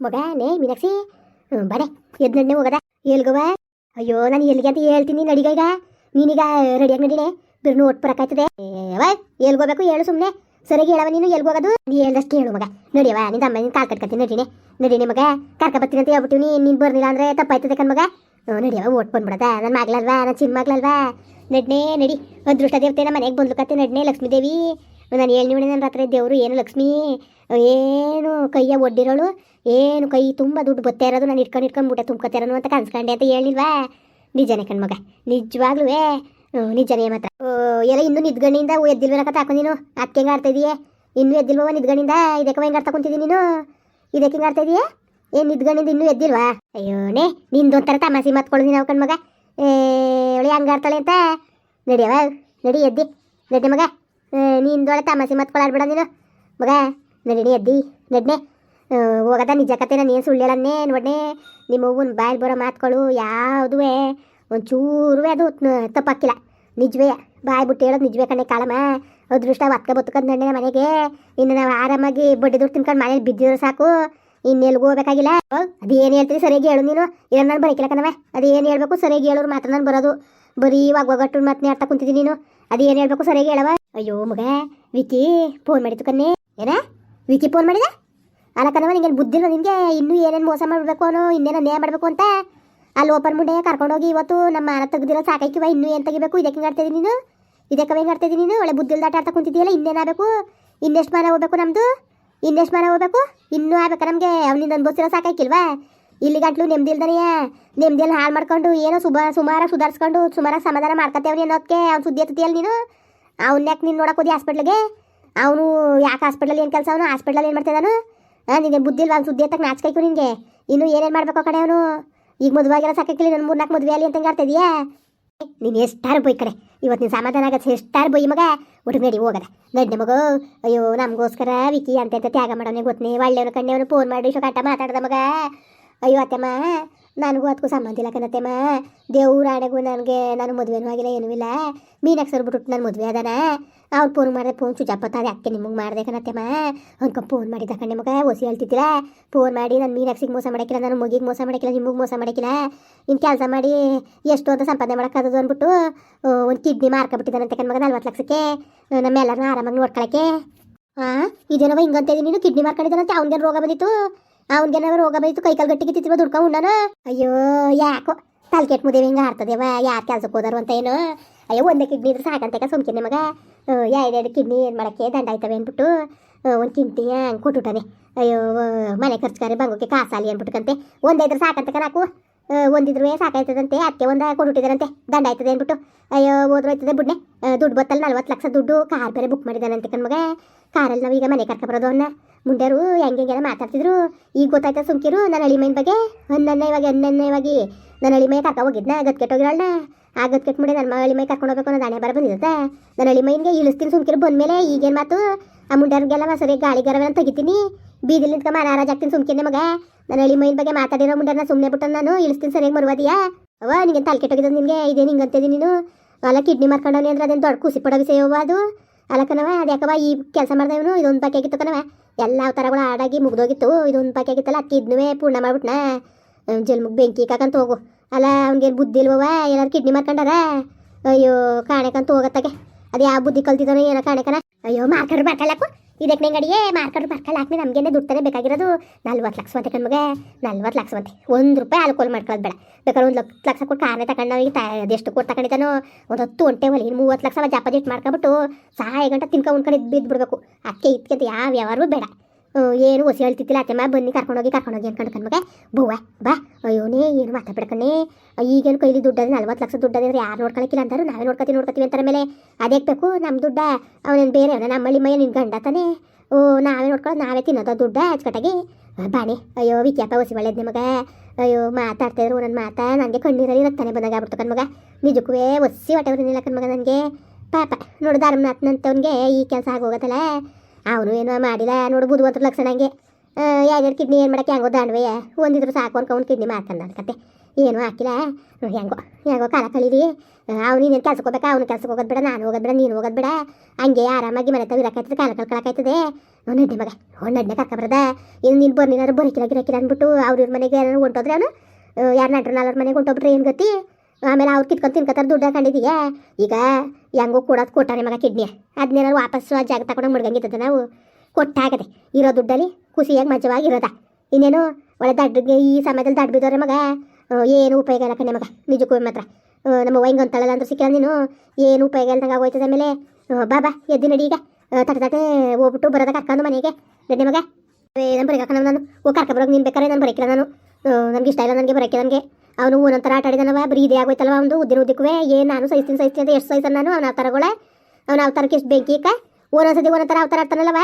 ಮಗ ನೇ ಮೀನಾಕ್ಷಿ. ಹ್ಞೂ ಬಡೆ ಎದ್ ನಡ್ನೆ ಹೋಗದ. ಎಲ್ಗವ ಅಯ್ಯೋ, ನಾನು ಎಲ್ಲಿಗೆ ಅಂತ ಹೇಳ್ತೀನಿ, ನಡಿಗ ಈಗ. ನೀನೀಗ ರೆಡಿಯಾಗಿ ನಡಿನೆ ಬಿರ್ನು ಒಟ್ಟು ಬರಕಾಯ್ತದೆ ಏವ ಎಲ್ಗೋಬೇಕು ಹೇಳು ಸುಮ್ಮನೆ ಸರಿಯಾಗಿ ಹೇಳವ ನೀನು ಎಲ್ಗೋಗೋದು ನೀ ಹೇಳ್ದಷ್ಟು ಹೇಳು ಮಗ. ನಡಿಯವ ನಿನ್ನ ಅಮ್ಮ ನಿನ್ನ ಕಾಲು ಕಟ್ಕತ್ತೀನಿ ನಡಿನೆ ನಡಿನೆ ಮಗ. ಕರ್ಕ ಬರ್ತೀನಿ ಅಂತ ಹೇಳ್ಬಿಟ್ಟಿವಿ ನೀನು ಬರ್ಲಿಲ್ಲ ಅಂದ್ರೆ ತಪ್ಪಾಯ್ತದೆ ಕಣ್ ಮಗ. ನಡಿಯವ ಓಟ್ ಬಂದ್ಬಿಡದ. ನನ್ನ ಮಗಳಲ್ವಾ ನನ್ನ ಚಿನ್ನ ಮಗಳಲ್ವಾ ನಡ್ನೆ, ನಡಿ. ಅದೃಷ್ಟ ದೇವತೆ ನಮ್ಮ ಮನೆಗೆ ಬಂದ್ಲಕತ್ತೆ ನಡ್ನೆ ಲಕ್ಷ್ಮೀ ದೇವಿ. ನಾನು ಹೇಳಿ ನೋಡಿ ನನ್ನ ರಾತ್ರಿ ದೇವರು ಏನು ಲಕ್ಷ್ಮಿ? ಏನು ಕೈಯ ಒಡ್ಡಿರೋಳು? ಏನು ಕೈ ತುಂಬ ದುಡ್ಡು ಬತ್ತೆ ಇರೋದು? ನಾನು ಇಟ್ಕೊಂಡು ಇಟ್ಕೊಂಡು ಬಿಟ್ಟೆ ತುಂಬ್ಕೊತಿರೋನು ಅಂತ ಕನ್ಸ್ಕೊಂಡೆ ಅಂತ ಹೇಳಿಲ್ವಾ? ನಿಜನೇ ಕಣ್ಮಗ ನಿಜವಾಗ್ಲೂ ನಿಜನೇ ಮಾತ್ರ. ಎಲ್ಲ ಇನ್ನೂ ನಿದ್ಗಣ್ಣಿಂದ ಎದ್ದಿಲ್ವೇನಕ ತಾಕೊ ನೀನು? ಅದಕ್ಕೆ ಹೆಂಗೆ ಆಡ್ತಾ ಇದೀಯೇ? ಇನ್ನೂ ಎದ್ದಿಲ್ವವ ನಿದ್ಗಣ್ಣಿಂದ? ಇದಕ್ಕೆ ಹೆಂಗೆ ಆಡ್ತಾ ಕುಂತಿದ್ದೀನಿ ನೀನು? ಇದಕ್ಕೆ ಹಿಂಗೆ ಆಡ್ತಾ ಇದೀಯೇ? ಏನು ನಿದ್ಗಣ್ಣಿಂದ ಇನ್ನೂ ಎದ್ದಿಲ್ವಾ? ಅಯ್ಯೋನೇ ನಿಂದು ಒಂಥರ ತಮಾಸಿ ಮಾತ್ಕೊಳ್ಳಿ ನಾವು ಕಣ್ಮಗ ಏ ಹಂಗೆ ಹೆಂಗೆ ಆಡ್ತಾಳೆ ಅಂತ. ನಡಿಯವ ನಡಿ ಎದ್ದಿ. ನಡಿ ಮಗ. ನಿಂದೊಳೆ ತಮಾಸಿ ಮಾತ್ಕೊಳ್ಳಾಡ್ಬೇಡ ನೀನು. ಮಗ ನಡಿ ಅದ್ದಿ ನಡ್ನೆ. ಹೋಗೋದ ನಿಜ ಕತೆ ನಾನು ಏನು ನೋಡನೆ. ನಿಮ್ಮ ಅವ್ವನ ಬಾಯಲ್ಲಿ ಬರೋ ಮಾತುಗಳು ಯಾವುದುವೆ, ಒಂಚೂರುವೆ ಅದು ತಪ್ಪಾಕಿಲ್ಲ. ನಿಜವೇ, ಬಾಯಿ ಬಿಟ್ಟು ಹೇಳೋದು ನಿಜವೇ ಕಣೆ ಕಾಳಮ್ಮ. ಅದೃಷ್ಟ ಒತ್ಕ ಬತ್ಕೊಂಡು ನಡ್ನೆ ಮನೆಗೆ. ಇನ್ನು ನಾವು ಆರಾಮಾಗಿ ಬಡ್ಡಿ ದುಡ್ಡು ತಿನ್ಕೊಂಡು ಮನೇಲಿ ಬಿದ್ದಿದ್ರೆ ಸಾಕು. ಇನ್ನೆಲ್ಗೂ ಹೋಗ್ಬೇಕಾಗಿಲ್ಲ. ಏನು ಹೇಳ್ತೀರಿ ಸರಿಯಾಗಿ ಹೇಳು ನೀನು. ಇಲ್ಲ ನಾನು ಬರೀಕಿಲ್ಲ ಕಣವೆ ಏನು ಹೇಳ್ಬೇಕು ಸರಿಯಾಗಿ ಹೇಳೋರು ಮಾತ್ರ ನಾನು ಬರೋದು. ಬರೀ ಇವಾಗ ಒಗಟ್ಟು ಮತ್ತೆ ಆಡ್ತಾ ಕುಂತಿದ್ದೀನಿ ನೀನು. ಅದು ಏನು ಹೇಳ್ಬೇಕು ಸರಿಯಾಗಿ ಹೇಳವ ಅಯ್ಯೋ ಮಗ ವಿಕಿ ಫೋನ್ ಮಾಡಿತ್ತು ಕಣ್ಣೆ. ಏನ? ವಿಕಿ ಫೋನ್ ಮಾಡಿದೆ? ಅಲ್ಲ ಕಣವ ನಿಂಗೆ ಬುದ್ಧಿಲ್ಲ ನಿನಗೆ ಇನ್ನೂ ಏನೇನು ಮೋಸ ಮಾಡಬೇಕು ಅನ್ನೋ ಇನ್ನೇನು ಅನ್ಯಾಯ ಮಾಡಬೇಕು ಅಂತ? ಅಲ್ಲಿ ಓಪನ್ ಮುಂಡೆ ಕರ್ಕೊಂಡೋಗಿ ಇವತ್ತು ನಮ್ಮ ಮಾನ ತೆಗ್ದಿರೋ ಸಾಕೈಕಿವ ಇನ್ನೂ ಏನು ತೆಗಿಬೇಕು? ಇದಕ್ಕೆ ಹಿಂಗೆ ಆಡ್ತಾ ಇದೀನಿ ನೀನು? ಇದಕ್ಕೆ ಹೆಂಗೆ ಆಡ್ತಾ ಇದೀನಿ ನೀನು? ಒಳ್ಳೆ ಬುದ್ಧಿಲ್ದ ಆಟ ಆಡ್ತಾ ಕುಂತಿದ್ದೀಯಲ್ಲ ಇನ್ನೇನಾಗಬೇಕು ಇನ್ನೆಷ್ಟು ಮಾನ ಹೋಗ್ಬೇಕು ನಮ್ಮದು ಇನ್ನೆಷ್ಟು ಮಾನ ಹೋಗ್ಬೇಕು? ಇನ್ನೂ ಆಗ್ಬೇಕು ನಮಗೆ? ಅವನಿಂದ ಅನ್ಭವಿಸಿರೋ ಸಾಕಾಯ್ಕಿಲ್ವಾ ಇಲ್ಲಿ ಗಂಟ್ಲು ನೆಮ್ಮದಿಲ್ದನೆಯ ನೆಮ್ಮದಿಯಲ್ಲಿ ಹಾಳು ಮಾಡ್ಕೊಂಡು ಏನೋ ಸುಬ ಸುಮಾರಾಗಿ ಸುಧಾರಿಸ್ಕೊಂಡು ಸುಮಾರಾಗಿ ಸಮಾಧಾನ ಮಾಡ್ಕೊತೇವ್ರಿ ಅನ್ನೋದಕ್ಕೆ ಅವ್ನು ಸುದ್ದಿ ಎತ್ತಿಯಲ್ಲ ನೀನು? ಅವ್ನ ಯಾಕೆ ನೀನು ನೋಡೋಕೋದಿ ಹಾಸ್ಪಿಟ್ಲಿಗೆ ಅವನು ಯಾಕೆ ಹಾಸ್ಪಿಟ್ಲಲ್ಲಿ ಏನು ಕೆಲಸ ಅವನು? ಹಾಸ್ಪಿಟ್ಲಲ್ಲಿ ಏನು ಮಾಡ್ತಿದ್ದಾನು ಹಾಂ ನಿನಗೆ ಬುದ್ಧಿ ಇಲ್ವಾ? ಸುದ್ದಿ ಎತ್ತಕ್ಕೆ ನಾಚ್ಕೈಕು ನಿನಗೆ ಇನ್ನು ಏನೇನು ಮಾಡ್ಬೇಕು ಕಡೆ ಅವನು? ಈಗ ಮದುವೆ ಆಗಿರೋ ಸಾಕಾಕಿಲ್ಲ ನನ್ನ ಮೂರ್ನಾಲ್ಕು ಮದುವೆ ಅಲ್ಲಿ ಅಂತ ಆಡ್ತಿದೀಯಾ ನೀನು ಎಷ್ಟಾರು ಬೈ ಕಡೆ. ಇವತ್ತು ನೀನು ಸಮಾಧಾನ ಆಗತ್ತೆ ಎಷ್ಟಾರು ಬೈ ಮಗ? ಹುಡುಗ ನಡಿ ಹೋಗದ. ಗಡ್ಡೆ ಮಗು, ಅಯ್ಯೋ, ನಮಗೋಸ್ಕರ ವಿಕಿ ಅಂತ ಅಂತ ತ್ಯಾಗ ಮಾಡೋನೇ ಗೊತ್ತನೇ ಒಳ್ಳೆಯವನು ಕಣ್ಣೆವನು ಫೋನ್ ಮಾಡಿ ಕಟ್ಟ ಮಾತಾಡ್ದ ಮಗ. ಅಯ್ಯೋ, ಅತ್ತೆಮ್ಮ. ನನಗೂ ಅದಕ್ಕೂ ಸಂಬಂಧ ಇಲ್ಲ ಕಣತ್ತೆಮ್ಮ ದೇವ್ರ ನನಗೆ ನಾನು ಮದುವೆನೂ ಆಗಿಲ್ಲ, ಏನೂ ಇಲ್ಲ. ಮೀನಾಕ್ಷಿ ಸರ್ ಬಿಟ್ಟು ನಾನು ಮದುವೆ ಅದಾನ. ಅವ್ರು ಫೋನ್ ಮಾಡಿದೆ ಫೋನ್ ಅದೇ ಅಕ್ಕೆ ನಿಮಗೆ ಮಾಡಿದೆ ಕಣತ್ತೆಮ್ಮ ಅನ್ಕ ಫೋನ್ ಮಾಡಿದ ಕಣ್ಣೆ ಮಗ, ಒಸಿ ಹೇಳ್ತಿದ್ದಿಲ್ಲ. ಫೋನ್ ಮಾಡಿ ನಾನು ಮೀನಾಕ್ಷಿಗೆ ಮೋಸ ಮಾಡಕ್ಕಿಲ್ಲ, ನಾನು ಮಗಿಗೆ ಮೋಸ ಮಾಡಕ್ಕಿಲ್ಲ, ನಿಮಗೆ ಮೋಸ ಮಾಡಕ್ಕಿಲ್ಲ. ಇನ್ನು ಕೆಲಸ ಮಾಡಿ ಎಷ್ಟು ಅಂತ ಸಂಪಾದನೆ ಮಾಡೋಕ್ಕಾಗದು ಅಂದ್ಬಿಟ್ಟು ಒಂದು ಕಿಡ್ನಿ ಮಾರ್ಕೊಬಿಟ್ಟಿದ್ದಾನಂತೆ ಕಣ್ಮಗ ನಲ್ವತ್ತು ಲಕ್ಷಕ್ಕೆ. ನಮ್ಮೆಲ್ಲರನ್ನ ಆರಾಮಾಗಿ ನೋಡ್ಕೊಳಕ್ಕೆ. ಹಾಂ ಇದೇನವ ಹಿಂಗಂತ ನೀನು ಕಿಡ್ನಿ ಮಾರ್ಕೊಂಡಿದ್ದಾನಂತೆ, ಅವ್ನಿಗೇನು ರೋಗ ಬಂದಿತ್ತು? ಅವ್ನಿಗೇನಾವ ರೋಗ ಬೈತು ಕೈ ಕಾಲು ಗಟ್ಟಿಗೆ ತಿತ್ತಿವ ದುಡ್ಕೊಂಡು ಉಂಡಾನ? ಅಯ್ಯೋ, ಯಾಕೋ ತಲೆ ಕೆಟ್ಟ ಮುದೇವಿ ಹಿಂಗೆ ಆಡ್ತದೇವ, ಯಾರು ಕೆಲ್ಸಕ್ಕೆ ಹೋದಾರು ಅಂತ ಏನು? ಅಯ್ಯೋ, ಒಂದೇ ಕಿಡ್ನಿ ಇದ್ರೆ ಸಾಕಂತ ಸುಮ್ಕೆ ಮಗ ಎರಡೆರಡು ಕಿಡ್ನಿ ಏನು ಮಾಡೋಕ್ಕೆ ದಂಡ ಆಯ್ತವೆ ಅಂದ್ಬಿಟ್ಟು ಒಂದು ಕಿಂಟಿ ಹಂಗೆ ಕೊಟ್ಟುಟಾನೆ. ಅಯ್ಯೋ, ಮನೆ ಖರ್ಚುಗಾರೆ ಬಂಗೋಕೆ ಕಾಸಾಲಿ ಅಂದ್ಬಿಟ್ಕಂತೆ. ಒಂದೇ ಇದ್ರೆ ಸಾಕಂತ ಕಣಾಕು ಒಂದಿದ್ರು ಸಾಕಾಯ್ತದಂತೆ ಅದಕ್ಕೆ ಒಂದು ಕೊಟ್ಬಿಟ್ಟಿದ್ದಾರಂತೆ ದಂಡ ಆಯ್ತದೆ ಅಂದ್ಬಿಟ್ಟು ಅಯ್ಯೋ, ಹೋದ್ರು ಆಯ್ತದೆ ಬುಡ್ನೆ. ದುಡ್ಡು ಬತ್ತಲ್ಲಿ ನಲ್ವತ್ತು ಲಕ್ಷ ದುಡ್ಡು ಕಾರ್ ಬೇರೆ ಬುಕ್ ಮಾಡಿದಾನಂತೆ ಕಣ್ಮಗ ಕಾರಲ್ಲಿ ನಾವೀಗ ಮನೆ ಕರ್ಕೊಬರೋದು ಅವನ್ನ ಮುಂಡೆರು ಹೆಂಗೆ ಹೆಂಗೆಲ್ಲ ಮಾತಾಡ್ತಿದ್ರು. ಈಗ ಗೊತ್ತಾಯ್ತಾ ಸುಮ್ಕಿರು, ನನ್ನ ಅಳಿಮೈನ ಬಗ್ಗೆ. ಹನ್ನೊಂದನೇ ಇವಾಗ. ನನ್ನ ಅಳಿಮೈ ಕರ್ಕೊ ಹೋಗಿದ್ನ ಗತ್ಕೆಟ್ಟೋಗಿರಲ್ಲ ಆ ಗತ್ಕೆಟ್ಬಿಡಿ ನನ್ನ ಮಗಳ ಅಳಿಮೈ ಕರ್ಕೊಂಡು ಹೋಗ್ಬೇಕು ಅನ್ನೋ ದಾಣೆ ಬರ ಬಂದಿರುತ್ತೆ. ನನ್ನ ಅಳಿಮೈನ್ಗೆ ಇಳಿಸ್ತೀನಿ, ಸುಮ್ಕಿರು ಬಂದ್ಮೇಲೆ ಈಗೇನು ಮಾತು? ಆ ಮುಂಡ್ಯಾರಿಗೆಲ್ಲ ಸರಿ ಗಾಳಿ ಗರವನ್ನ ತೆಗಿತೀನಿ ಬೀದಿಲಿ ನಿಂತ್ಕ ನಾರಾಜ್ ಆಗ್ತೀನಿ ಸುಮ್ಕಿಂದೆ ಮಗ ನನ್ನ ಅಳಿಮೈನ ಬಗ್ಗೆ ಮಾತಾಡಿರೋ ಮುಂಡ್ಯಾರನ್ನ ಸುಮ್ಮನೆ ಬಿಟ್ಟು ನಾನು ಇಳಿಸ್ತೀನಿ ಸರಿಯಾಗಿ ಮರುವಾದಿಯಾ? ಅವ ನಿಂಗೆ ತಲೆ ಕೆಟ್ಟೋಗಿದ್ದು ನಿನಗೆ? ಇದೇನು ಹಿಂಗಂತಿದ್ದೀನಿ ನೀನು? ಅಲ್ಲ, ಕಿಡ್ನಿ ಮಾರ್ಕೊಂಡವನಿ ಅಂದ್ರೆ ಅದೇನು ದೊಡ್ಡ ಕುಸಿ ಪಡೋ ವಿಷಯ ಅದು? ಅಲ್ಲಕ್ಕನವ ಅದ್ಯಾಕವ ಅದು ಯಾಕವ ಈ ಕೆಲಸ ಮಾಡಿದವನು? ಇದೊಂದು ಪಾಕಿ ಆಗಿತ್ತು ಕಣವ ಎಲ್ಲ ಅವತಾರಗಳು ಆಡಾಗಿ ಮುಗ್ದೋಗಿತ್ತು. ಇದೊಂದು ಪಾಕಿ ಆಗಿತ್ತಲ್ಲ ಇದನ್ನೇ ಪೂರ್ಣ ಮಾಡ್ಬಿಟ್ನಾ? ಜಲ್ಮುಗ್ ಬೆಂಕಿ ಕಾಕಂತ ಹೋಗು. ಅಲ್ಲ, ಅವ್ನಿಗೇನು ಬುದ್ಧಿ ಇಲ್ವವ ಏನಾರು ಕಿಡ್ನಿ ಮಾಡ್ಕೊಂಡಾರ? ಅಯ್ಯೋ, ಕಾಣೆಕಂತ ಹೋಗತ್ತಾಗೆ. ಅದು ಯಾವ ಬುದ್ಧಿ ಕಲ್ತಿದ್ದಾನೋ ಏನೋ ಕಾಣೆಕನ? ಅಯ್ಯೋ ಮಾರ್ಕಡ್ರು ಬರ್ಕಳಕು ಇದಕ್ಕೆ ನಂಗಡಿಗೆ ಮಾರ್ಕಡ್ರು ಬರ್ಕಲ್ ಹಾಕಿ ನಮಗೇನೆ ದುಡ್ಡು ತಾನೇ ಬೇಕಾಗಿರೋದು. ನಲ್ವತ್ತು ಲಕ್ಷ ಮತ್ತೆ ಕಣ್ಮಗ. ನಲ್ವತ್ತು ಲಕ್ಷ ಮತ್ತೆ ಒಂದು ರೂಪಾಯಿ ಆಲ್ಕೋಲ್ ಮಾಡ್ಕೊಳ್ಳೋದು ಬೇಡ. ಬೇಕಾದ್ರೆ ಒಂದು ಲಕ್ಷ ಲಕ್ಷ ಕೊಟ್ಟು ಕಾರ್ನೇ ತಗೊಂಡು ತ ಅದೆಷ್ಟು ಕೊಟ್ಟು ತಗೊಂಡಿದ್ದಾನೋ? ಒಂದು ಹತ್ತು ಒಂಟೆ ಇನ್ನು ಮೂವತ್ತು ಲಕ್ಷ ಜಪಾಜಿಟ್ ಮಾಡ್ಕೊಬಿಟ್ಟು ಸಹಾಯ ಗಂಟೆ ತಿನ್ಕೊಂಡು ಉಂಡ್ಕೊಂಡು ಬಿದ್ದು ಬಿಡಬೇಕು ಅಕ್ಕೆ ಇದ್ಕೆ ಯಾವ ವ್ಯವಹಾರವೂ ಬೇಡ. ಏನು ಹೊಸಿ ಹೇಳ್ತಿತ್ತಿಲ್ಲ ಅತ್ತೆಮ್ಮ ಬನ್ನಿ ಕರ್ಕೊಂಡೋಗಿ ಕರ್ಕೊಂಡೋಗಿ ಅನ್ಕೊಂಡು ಕಣ್ಮಗೆ ಬವ್ವ ಬಾ ಅಯ್ಯೋನೇ ಏನು ಮಾತಾಡ್ಬೇಡಕಣ್ಣೆ ಈಗೇನು ಕೈಲಿ ದುಡ್ಡ ನಲ್ವತ್ತು ಲಕ್ಷ ದುಡ್ಡು ಅಂದ್ರೆ ಯಾರು ನೋಡ್ಕೊಳಕ್ಕಿಲ್ಲ ಅಂತಾರು ನಾವೇ ನೋಡ್ಕೊತೀವಿ ನೋಡ್ಕೊತೀವಿ ಅಂತಾರೆ ಮೇಲೆ ಅದೇ ಬೇಕು ನಮ್ಮ ದುಡ್ಡ ಅವನೇನು ಬೇರೆ ಅವನ ನಮ್ಮಳ್ಳಿ ಮೈ ನಿನ್ ಗಂಡ ತಾನೆ ಓ ನಾವೇ ನೋಡ್ಕೊಳ್ಳೋದು ನಾವೇ ತಿನ್ನೋದು ದುಡ್ಡ ಅಚ್ಚುಕಟ್ಟಾಗಿ ಬಾಣಿ ಅಯ್ಯೋ ವಿಕ್ಯಾಪ ಹೊಸಿ ಒಳ್ಳೇದು ಮಗ ಅಯ್ಯೋ ಮಾತಾಡ್ತಾಯಿದ್ರು ನನ್ನ ಮಾತಾ ನನಗೆ ಕಣ್ಣೀರಲ್ಲಿ ರಕ್ತನೇ ಬಂದಾಗ ಆಗ್ಬಿಡ್ತು ಕಣ್ಮಗ ನಿಜಕ್ಕೂ ಒಸಿ ಹೊಟ್ಟೆ ಬರಲಿಲ್ಲ ಕಣ್ಮಗ ನನಗೆ ಪಾಪ ನೋಡು ಧರ್ಮನಾಥ್ನಂತವನಿಗೆ ಈ ಕೆಲಸ ಆಗೋಗತ್ತಲ್ಲ ಅವನು ಏನೋ ಮಾಡಿಲ್ಲ, ನೋಡು ಬುದ್ಧಿವಂತರ ಲಕ್ಷಣ ಹಂಗೆ. ಎರಡು ಕಿಡ್ನಿ ಏನು ಮಾಡಕ್ಕೆ ಹೆಂಗೋ ದಾಂಡ್ವೆ ಒಂದಿದ್ರು ಸಾಕು ಅನ್ಕೊಂಡು ಕಿಡ್ನಿ ಮಾರ್ಕಂದ ಕತೆ. ಏನೂ ಹಾಕಿಲ್ಲ. ಹೆಂಗೋ ಹೆಂಗೋ ಕಾಲ ಕಳೀರಿ. ಅವ್ನು ಇನ್ನೇನು ಕೆಲ್ಸಕ್ಕೆ ಹೋಗ್ಬೇಕಾ? ಅವ್ನು ಕೆಲ್ಸಕ್ಕೆ ಹೋಗೋದು ಬೇಡ, ನಾನು ಹೋಗೋದು ಬೇಡ, ನೀನು ಹೋಗೋದು ಬೇಡ. ಹಂಗೆ ಆರಾಮಾಗಿ ಮನೆ ತಾವು ಇರಕ್ಕಾಯ್ತದೆ ಕಾಲ ಕಳ್ಕೊಳಕಾಯ್ತದೆ. ನಡ್ನೆ ಮಗ ಅವ್ನು ನಡ್ನೆ ಕರ್ಕೊಬರದ ಇನ್ನು ನೀನು ಬರ್ನಿನಾರು ಬರಕಿಲ್ಲ ಅಂದ್ಬಿಟ್ಟು ಅವ್ರ ಇವ್ರ ಮನೆಗೆ ಏನಾರು ಹೊಂಟೋದ್ರೆ ಅವನು ಯಾರು ನಟ್ರು ನಾಲ್ವರ ಮನೆಗೆ ಹೊಂಟೋಗ್ಬಿಟ್ರೆ ಏನು ಗತಿ? ಆಮೇಲೆ ಅವ್ರು ಕಿತ್ಕೊಂಡು ತಿನ್ಕೋತಾರೆ ದುಡ್ಡು ಹಾಕೊಂಡಿದೀಯ ಈಗ ಹೆಂಗೋ ಕೊಡೋದು ಕೊಟ್ಟಾನೆ ಮಗ ಕಿಡ್ನಿ. ಅದನ್ನೇನಾದ್ರು ವಾಪಸ್ಸು ಜಾಗ ತಗೊಂಡು ಮುಡ್ಗಂಗಿದ್ದ ನಾವು? ಕೊಟ್ಟಾಗದೆ. ಇರೋ ದುಡ್ಡಲ್ಲಿ ಖುಷಿಯಾಗಿ ಮಜವಾಗಿ ಇರೋದ. ಇನ್ನೇನು ಒಳ್ಳೆ ದಡ್ಡಿಗೆ ಈ ಸಮಯದಲ್ಲಿ ದಡ್ಡ ಬಿದ್ದವ್ರೆ ಮಗ? ಏನು ಉಪಯೋಗ ಇಲ್ಲ ಕಣೆ ಮಗ ನಿಜಕ್ಕೂ ಮಾತ್ರ ನಮ್ಮ ವೈಂಗ್ ಅಂತಳಲ್ಲ ಅಂದ್ರೆ ಸಿಕ್ಕಿಲ್ಲ ನೀನು? ಏನು ಉಪಯೋಗ ಇಲ್ದಂಗೆ ಆಗೋಯ್ತದೆ ಆಮೇಲೆ? ಬಾಬಾ ಎದ್ದು ನಡಿ ಈಗ. ತಟ ತಟೆ ಹೋಗ್ಬಿಟ್ಟು ಬರೋದ ಕರ್ಕೊಂಡು ಮನೆಗೆ. ನಡಿ ಮಗ ನಾನು ಬರೀಕ ನಾನು. ಓ ಕರ್ಕ ಬರೋಕೆ ನೀನು ಬೇಕಾರೆ ನಾನು ಬರೋಕಿಲ್ಲ ನಾನು. ನನಗೆ ಇಷ್ಟ ಇಲ್ಲ ನನಗೆ ಬರೋಕೆ ನನಗೆ. ಅವನು ಒಂದೊಂಥರ ಆಟ ಆಡಿದನವ, ಬರೀ ಇದೇ ಆಗೋಯ್ತಲ್ವ ಒಂದು ಉದ್ದಿನ ಉದ್ದಕ್ಕೂ ಏ ನಾನು ಸಹಿಸ್ತೀನಿ ಸಹಿಸ್ತೀನಿ ಅಂತ ಎಷ್ಟು ಸಹಿಸ್ತಾನೆ ನಾನು? ಅವನ ಅವತಾರಗಳೇ? ಅವನ ಅವತಾರಕ್ಕೆ ಎಷ್ಟು ಬೆಂಕಿ ಇಕ್ಕ ಒಂದೊಂದ್ಸತಿ ಒಂದೊಂಥರ ಅವತಾರ ಆಡ್ತಾನಲ್ಲವ?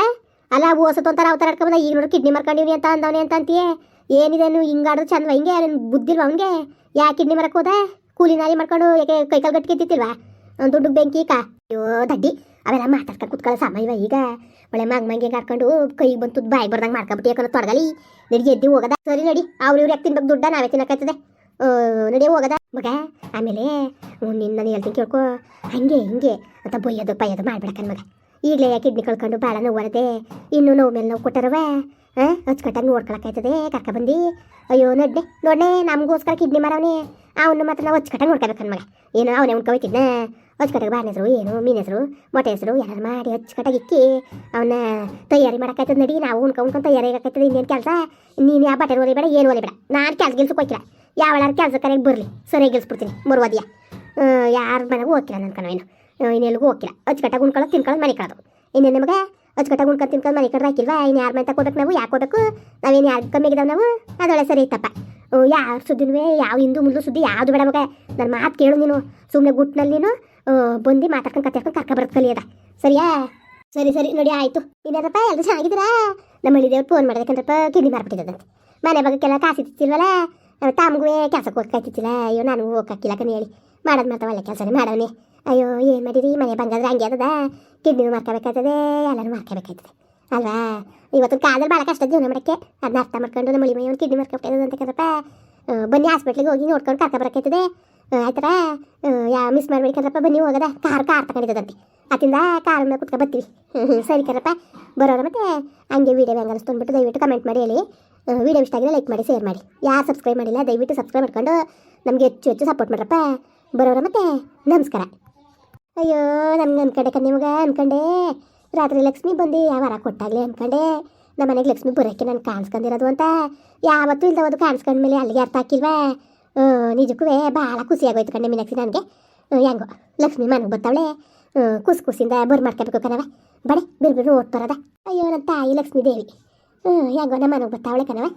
ಅಲ್ಲ ಓಸತ್ತು ಒಂಥರ ಅವತಾರ ಆಡ್ಕೊಂಬಂದ ಈಗ ನೋಡಿ ಕಿಡ್ನಿ ಮಾರ್ಕೊಂಡಿವ್ನಿ ಅಂತ ಅಂದವನೇ ಅಂತ ಅಂತೀಯ? ಏನಿದೆ ನೀವು ಹಿಂಗಾಡಿದ್ರೆ ಚಂದ, ಹಿಂಗೆ ಅವ್ನು ಬುದ್ಧಿಲ್ವ ಅವನಿಗೆ? ಯಾಕೆ ಕಿಡ್ನಿ ಮಾರಕ್ಕೆ ಕೂಲಿ ನಾಲಿ ಮಾಡ್ಕೊಂಡು ಯಾಕೆ ಕೈ ಕಾಲು ಗಟ್ಟಿಗೆ ಎತ್ತಿತ್ತಿಲ್ವಾ ಅವ್ನು ದುಡ್ಡು ಬೆಂಕಿ ಇಕ್ಕ ಅಯ್ಯೋ, ದಡ್ಡಿ. ಅವೆಲ್ಲ ಮಾತಾಡ್ಕೊಂಡು ಕುತ್ಕೊಳ್ಳೋ ಸಮಯವ ಈಗ. ಒಳ್ಳೆ ಮಗ ಮಂಗೆ ಹಾಕೊಂಡು ಕೈಗೆ ಬಂತು, ಬಾಯಿ ಬರ್ದಂಗೆ ಮಾಡ್ಕೊಬಿಟ್ಟು ಯಾಕಂದ್ರೆ ತೊಡಗಲಿ. ನಡಿ ಎದ್ದು ಹೋಗದ. ಸರಿ ನಡಿ ಅವ್ರು ಇವ್ರು ಯಾಕೆ ತಿನ್ಬೇಕು ದುಡ್ಡ? ನಾವೇ ತಿನ್ನಕಾಯ್ತದೆ ನಡಿ ಹೋಗದ. ಮಗ, ಆಮೇಲೆ ನಿನ್ನ ನಾನು ಹೇಳ್ತೀನಿ ಕೇಳ್ಕೊ. ಹಂಗೆ, ಹಿಂಗೆ. ಅಂತ ಬೊಯ್ಯೋದು ಪಯ್ಯೋದು ಮಾಡ್ಬಿಡಕನ್ ಮಗ. ಈಗಲೇ ಕಿಡ್ನಿ ಕಳ್ಕೊಂಡು ಭಾಳ ನೋವು ಬರದೆ ಇನ್ನೂ ನೋವು ಮೇಲೆ ನೋವು ಕೊಟ್ಟಾರವ? ಹಾಂ ಅಚ್ಚುಕಟ್ಟಾಗಿ ನೋಡ್ಕೊಳಕಾಯ್ತದೆ ಕರ್ಕೊಬಂದು ಅಯ್ಯೋ ನಡ್ಡೆ ನೋಡ್ನೆ, ನಮಗೋಸ್ಕರ ಕಿಡ್ನಿ ಮಾರವನೇ. ಅವನು ಮಾತ್ರ ನಾವು ಅಚ್ಚುಕಟ್ಟಾಗಿ ನೋಡ್ಕೋಬೇಕನ್ ಮಗ. ಏನು, ಅವನೇ ಉಣ್ಕೊಯ್ತಿದ್ನ ಅಚ್ಚುಕಟ್ಟಾಗಿ ಬಾಣ ಹೆಸರು, ಏನು, ಮೀನು ಹೆಸರು, ಮೊಟ್ಟೆ ಹೆಸರು ಯಾರು ಮಾಡಿ ಅಚ್ಚುಕಟ್ಟಾಗಿ ಇಕ್ಕಿ. ಅವನ್ನ ತಯಾರಿ ಮಾಡೋಕ್ಕಾಯ್ತದೆ ನಡಿ, ನಾವು ಉಣ್ಕೊ ಉಣ್ಕೊಂಡು ತಯಾರಿ ಆಗಕ್ಕಾಯ್ತದೆ ಇನ್ನೇನು ಕೆಲಸ? ನೀನು ಯಾವ ಬಟ್ಟೆ ಒಲಿ ಬೇಡ ಏನು ಒಲಿ ಬೇಡ ನಾನು ಕೆಲಸ ಗಿಲ್ಸಕ್ಕೆ ಹೋಗಿಲ್ಲ ಯಾವಳಾರು ಕೆಲಸ ಕರೆಗೆ ಬರಲಿ. ಸರಿಯಾಗಿ ಗಿಲ್ಸ್ಬಿಡ್ತೀನಿ. ಮರುವದಿಯ ಯಾರ ಮನೆಗೂ ಹೋಗಿಲ್ಲ ನನ್ನ ಕಣವೇನು ಇನ್ನೆಲ್ಗೂ ಹೋಗಿಲ್ಲ ಅಚ್ಚುಕಟ್ಟಾಗಿ ಉಣ್ಕೊಳ್ಳೋದು ತಿನ್ಕೊಳ್ಳೋದು ಮನೆ ಕಳೋದು. ಇನ್ನೇನು ನಮಗೆ? ಅಚ್ಚುಕಟ್ಟಾಗಿ ಉಣ್ಕೊಂಡು ತಿನ್ಕೊಂಡು ಮನೆ ಕಡೆ ಹಾಕಿಲ್ವಾ? ಇನ್ನು ಯಾರ ಮನೆ ತಗೋಬೇಕು ನಾವು? ಯಾಕೆ ಕೊಡಬೇಕು ನಾವೇನು ಯಾರು ಕಮ್ಮಿ ಆಗಿದಾವೆ ನಾವು? ಅದೊಳ್ಳೆ ಸರಿ ಐತಪ್ಪ ಯಾರು ಸುದ್ದಿನೂ ಯಾವ ಹಿಂದೂ ಮುಂದೆ ಸುದ್ದಿ ಯಾವುದು ಬೇಡ ಮಗ. ನನ್ನ ಮಾತು ಕೇಳು ನೀನು. ಸುಮ್ಮನೆ ಗುಟ್ನಲ್ಲಿ ನೀನು. ಬಂದು ಮಾತಾಡ್ಕೊಂಡು ಕತ್ಯಾಡ್ಕೊಂಡು ಕರ್ಕ ಬರೋದು ಕಲಿಯದ. ಸರಿಯಾ? ಸರಿ ಸರಿ, ನೋಡಿ ಆಯಿತು. ಇನ್ನೇನಪ್ಪ ಎಲ್ಲರೂ ಚೆನ್ನಾಗಿದ್ದೀರಾ? ನಮ್ಮ ಹಳ್ಳಿದೇವ್ರು ಫೋನ್ ಮಾಡೋದಕ್ಕಂತಪ್ಪ ಕಿಡ್ನಿ ಮಾರ್ಬಿಟ್ಟಿದಂತೆ ಮನೆ ಬಗ್ಗೆ ಕಾಸು ಇತ್ತಿಲ್ವಲ್ಲ ತಮಗೂ ಕೆಲಸಕ್ಕೆ ಹೋಗಕ್ಕಾಯ್ತಿಲ್ಲ ಅಯ್ಯೋ ನಾನು ಹೋಗಕ್ಕಿಲ್ಲ ಕಣ್ ಹೇಳಿ. ಮಾಡೋದು ಮತ್ತೆ ಒಳ್ಳೆ ಕೆಲಸನೇ ಮಾಡವನೇ. ಅಯ್ಯೋ, ಏನು ಮಾಡಿರಿ? ಮನೆ ಬಂಗಾದ್ರೆ ಹಂಗೆ ಅದದ. ಕಿಡ್ನಿನೂ ಮಾರ್ಕೋಬೇಕಾಗ್ತದೆ ಎಲ್ಲರೂ ಮಾರ್ಕೋಬೇಕಾಯ್ತದೆ ಅಲ್ವಾ? ಇವತ್ತು ಕಾಲದಲ್ಲಿ ಭಾಳ ಕಷ್ಟ ಜೀವನ ಮಾಡೋಕ್ಕೆ. ಅದನ್ನ ಅರ್ಥ ಮಾಡ್ಕೊಂಡು ನಮ್ಮ ಮಳಿ ಮೈ ಕಿಡ್ನಿ ಮಾರ್ಕೋಬೇಕಾಯ್ತದೆ ಅಂತ ಕದಪ್ಪ ಬನ್ನಿ ಹಾಸ್ಪಿಟ್ಲಿಗೆ ಹೋಗಿ ನೋಡ್ಕೊಂಡು ಕರ್ಕೊ ಬರೋಕೈತದೆ ಆಯ್ತರ ಯಾ ಮಿಸ್ ಮಾಡಬೇಡಿ ಕಣಪ್ಪ, ಬನ್ನಿ ಹೋಗದ. ಕಾರ್ ಕಾರ್ ತಗೊಂಡಿದ್ದದಂತೆ. ಅತ್ತಿಂದ ಕಾರ್ ಮೇಲೆ ಕುತ್ಕೊ ಬರ್ತೀವಿ ಸರಿ ಕಣಪ್ಪ. ಬರೋಣ ಮತ್ತೆ ಹಂಗೆ ವೀಡಿಯೋ ಹೆಂಗೆ ಅನಿಸ್ತು ದಯವಿಟ್ಟು ಕಮೆಂಟ್ ಮಾಡಿ, ಹೇಳಿ. ವೀಡಿಯೋ ಇಷ್ಟ ಆಗಿದ್ರೆ ಲೈಕ್ ಮಾಡಿ ಶೇರ್ ಮಾಡಿ. ಯಾರು ಸಬ್ಸ್ಕ್ರೈಬ್ ಮಾಡಿಲ್ಲ, ದಯವಿಟ್ಟು ಸಬ್ಸ್ಕ್ರೈಬ್ ಮಾಡ್ಕೊಂಡು ನಮಗೆ ಹೆಚ್ಚು ಹೆಚ್ಚು ಸಪೋರ್ಟ್ ಮಾಡ್ರಪ್ಪ. ಬರೋಣ ಮತ್ತೆ, ನಮಸ್ಕಾರ. ಅಯ್ಯೋ ನಮ್ಗೆ ಅನ್ಕಂಡೆ ಕಣ್ ನಿಮಗೆ ಅನ್ಕಂಡೆ. ರಾತ್ರಿ ಲಕ್ಷ್ಮಿ ಬಂದು ಯಾವಾರ ಕೊಟ್ಟಾಗಲಿ ಅನ್ಕಂಡೆ. ನಮ್ಮ ಮನೆಗೆ ಲಕ್ಷ್ಮಿ ಬರೋಕ್ಕೆ ನಾನು ಕಾಣಿಸ್ಕೊಂಡಿರೋದು ಅಂತ. ಯಾವತ್ತೂ ಇಲ್ದವದು ಕಾಣಿಸ್ಕೊಂಡ್ಮೇಲೆ ಅಲ್ಲಿಗೆ ಅರ್ಥ ಹಾಕಿಲ್ವಾ ನಿಜಕ್ಕೂ ಭಾಳ ಖುಷಿ ಆಗೋಯ್ತು ಕಣ್ಣೆ ಮೀನಾಕ್ಷಿ ನನಗೆ. ಹೆಂಗೋ, ಲಕ್ಷ್ಮಿ ಮನೆಗೆ ಬರ್ತಾವಳೆ ಕುಸ್ ಕುಸಿಂದ ಬರ್ ಮಾಡ್ಕೋಬೇಕು ಕಣವ ಬಡೆ ಬಿರು ಬಿರು ಅಯ್ಯೋ ನನ್ನ ತಾಯಿ ಲಕ್ಷ್ಮೀ ದೇವಿ. ಹೆಂಗೋ, ನಮ್ಮ ಮನೆಗೆ ಬರ್ತಾವಳೆ ಕಣವ